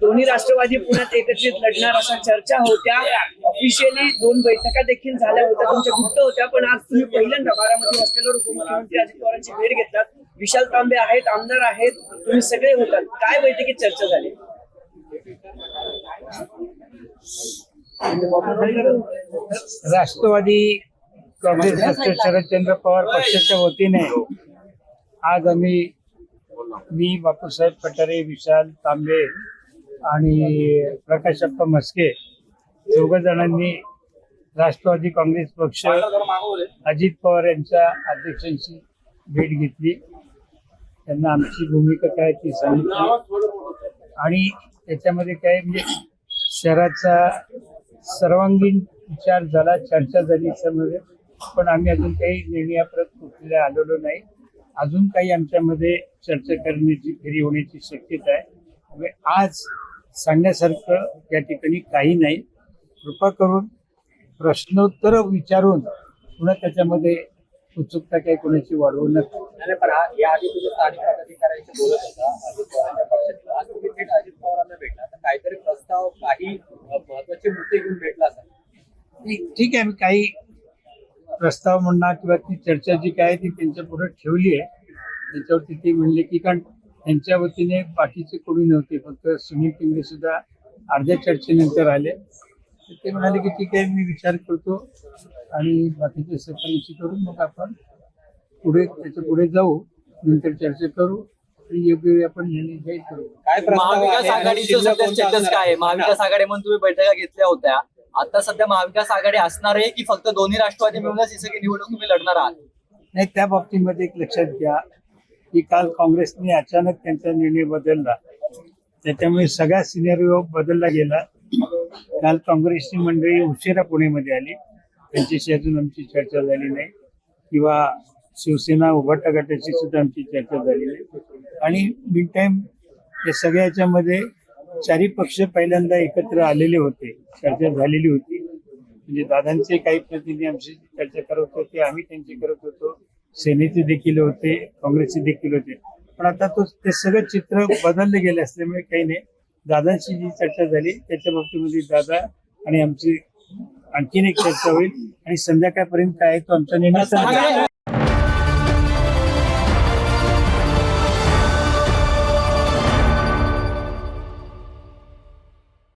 दोन्ही राष्ट्रवादी पुण्यात एकत्रित लढणार अशा चर्चा होत्या. ऑफिशियली दोन बैठका देखील झाल्या होत्या तुमच्या गुप्त होत्या पण आज तुम्ही पहिल्यांदा बारामती वसलेल्यावर उपमुख्यमंत्री अजित पवारांची भेट घेतलात. विशाल तांबे आहेत आमदार आहेत तुम्ही सगळे होतात. काय बैठकीत चर्चा झाली? राष्ट्रवादी काँग्रेस शरदचंद्र पवार पक्षाच्या वतीने आज आम्ही मी बापूसाहेब पठारे विशाल तांबे आणि प्रकाशप्पा मस्के चौघ जणांनी राष्ट्रवादी काँग्रेस पक्ष अजित पवार यांच्या अध्यक्षांशी भेट घेतली. त्यांना आमची भूमिका काय ती सांगितली. आणि त्याच्यामध्ये काय म्हणजे शहराचा सर्वांगीण विचार झाला चर्चा झाली त्यामध्ये पण आम्ही अजून काही निर्णयापर्यंत कुठल्या आलेलो नाही. अजून काही आमच्यामध्ये चर्चा करण्याची फेरी होण्याची शक्यता आहे. त्यामुळे आज सांगण्यासारखं या ठिकाणी काही नाही. कृपा करून प्रश्नोत्तर विचारून पुन्हा त्याच्यामध्ये उत्सुकता काही कोणाची वाढवू नका. पण याआधी तुम्ही स्थानिक पदाधिकाऱ्यांशी बोलत होता अजित पवारांच्या पक्षातील आज तुम्ही थेट अजित पवारांना भेटला. तर काहीतरी प्रस्ताव काही महत्त्वाचे मुद्दे घेऊन भेटला नाही, ठीक आहे मी काही प्रस्ताव म्हणा किंवा ती चर्चा जी काय ती त्यांच्या पुढे ठेवली आहे. त्याच्यावरती ते म्हणले की कारण त्यांच्या वतीने बाकीचे कोणी नव्हते फक्त सुनील टिंगरे सुद्धा अर्ध्या चर्चेनंतर आले. तर ते म्हणाले की ठीक आहे मी विचार करतो आणि बाकीचे सहकार्याशी करून मग आपण पुढे त्याच्या पुढे जाऊ नंतर चर्चा करू आणि योग्य वेळी आपण निर्णय जाहीर करू. काय प्रस्ताव महाविकास आघाडीचं सध्या स्टेटस काय आहे? महाविकास आघाडी म्हणून तुम्ही बैठका घेतल्या होत्या. आता सध्या महाविकास आघाडी असणार आहे की फक्त दोन्ही राष्ट्रवादी मिळूनच ही सगळी निवडणूक तुम्ही लढणार आहात? नाही त्या बाबतीमध्ये एक लक्षात घ्या की काल काँग्रेसने अचानक त्यांचा निर्णय बदलला. त्याच्यामुळे सगळा सिनेरिओ बदलला गेला. काल काँग्रेसची मंडळी उशिरा पुणेमध्ये आली. त्यांच्याशी अजून आमची चर्चा झाली नाही. किंवा शिवसेना उभाटा गटाची सुद्धा आमची चर्चा झाली नाही. आणि मिन टाइम या सगळ्या चारी पक्ष पहिल्यांदा एकत्र आलेले होते. चर्चा झालेली होती. म्हणजे दादांचे काही प्रतिनिधी आमची चर्चा करत होते आम्ही त्यांची करत होतो. सेनेचे देखील होते काँग्रेसचे देखील होते. पण आता तो ते सगळं चित्र बदलले गेले असल्यामुळे काही नाही. दादांशी जी चर्चा झाली त्याच्या बाबतीमध्ये दादा आणि आमची आणखीन एक चर्चा होईल. आणि संध्याकाळपर्यंत काय आहे तो आमचा निर्णय